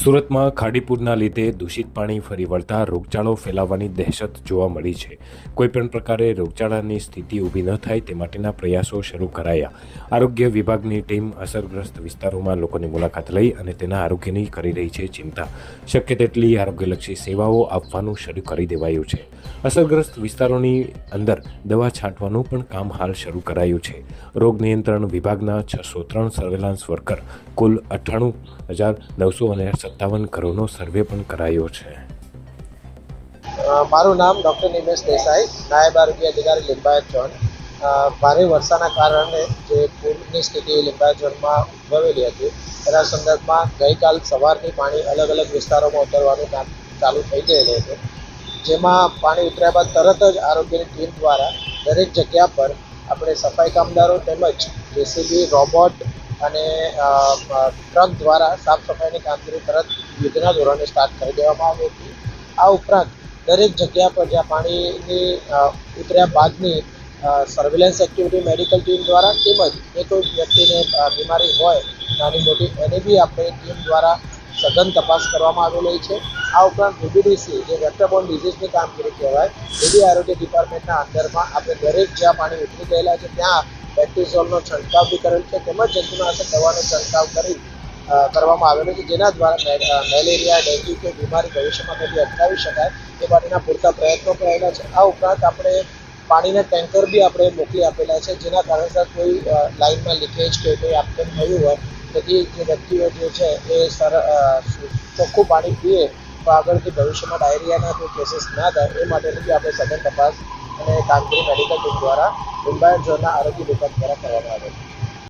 સુરતમાં ખાડીપુરના લીધે દૂષિત પાણી ફરી વળતા રોગચાળો ફેલાવવાની દહેશત જોવા મળી છે. કોઈપણ પ્રકારે રોગચાળાની સ્થિતિ ઊભી ન થાય તે માટેના પ્રયાસો શરૂ કરાયા. આરોગ્ય વિભાગની ટીમ અસરગ્રસ્ત વિસ્તારોમાં લોકોની મુલાકાત લઈ અને તેના આરોગ્યની કરી રહી છે ચિંતા. શક્ય તેટલી આરોગ્યલક્ષી સેવાઓ આપવાનું શરૂ કરી દેવાયું છે. અસરગ્રસ્ત વિસ્તારોની અંદર દવા છાંટવાનું પણ કામ હાલ શરૂ કરાયું છે. રોગ નિયંત્રણ વિભાગના છસો ત્રણ સર્વેલાન્સ વર્કર કુલ અઠ્ઠાણું હજાર નવસો અને સત્તાવન ઘરોનો સર્વે પણ કરાયો છે. મારું નામ ડૉક્ટર નિમેશ દેસાઈ, નાયબ આરોગ્ય અધિકારી લિંબાયત ઝોન ભારે વરસાદના કારણે જે પૂરની સ્થિતિ લિંબાયત ઝોનમાં ઉદ્ભવેલી હતી તેના સંદર્ભમાં ગઈકાલ સવારથી પાણી અલગ અલગ વિસ્તારોમાં ઉતરવાનું કામ ચાલુ થઈ ગયેલું હતું. જેમાં પાણી ઉતર્યા બાદ તરત જ આરોગ્યની ટીમ દ્વારા દરેક જગ્યા પર આપણે સફાઈ કામદારો તેમજ જેસીબી, રોબોટ અને ટ્રક દ્વારા સાફ સફાઈની કામગીરી તરત યુદ્ધના ધોરણે સ્ટાર્ટ કરી દેવામાં આવી હતી. આ ઉપરાંત દરેક જગ્યા પર જ્યાં પાણીની ઉતર્યા બાદની સર્વેલન્સ એક્ટિવિટી મેડિકલ ટીમ દ્વારા તેમજ જે કોઈ વ્યક્તિને બીમારી હોય, નાની મોટી એની બી આપણે ટીમ દ્વારા સઘન તપાસ કરવામાં આવેલી છે. આ ઉપરાંત બીબીડીસી જે વેક્ટરબોર્ન ડિઝીઝની કામગીરી કહેવાય, એ બી આરોગ્ય ડિપાર્ટમેન્ટના અંદરમાં આપણે દરેક જ્યાં પાણી ઉતરી ગયેલા છે, ત્યાં બેક્ટેરિયોલનો છંટકાવ બી કરેલ છે, તેમજ જંતુનાશક દવાનો છંટકાવ કરી કરવામાં આવેલો છે, જેના દ્વારા મેલેરિયા, ડેન્ગ્યુ કે બીમારી ભવિષ્યમાં કદી અટકાવી શકાય એ માટેના પૂરતા પ્રયત્નો કરાયેલા છે. આ ઉપરાંત આપણે પાણીના ટેન્કર બી આપણે મોકલી આપેલા છે, જેના કારણસર કોઈ લાઇનમાં લીકેજ કે કોઈ આપતેમ થયું હોય, તેથી જે વ્યક્તિઓ જે છે એ સર ચોખ્ખું પાણી પીએ તો આગળથી ભવિષ્યમાં ડાયરિયાના કોઈ કેસીસ ના થાય, એ માટેની બી આપણે સઘન તપાસ અને કામગીરી મેડિકલ ટીમ દ્વારા મુંબઈ ઝોનના આરોગ્ય વિભાગ દ્વારા કરવામાં આવે છે.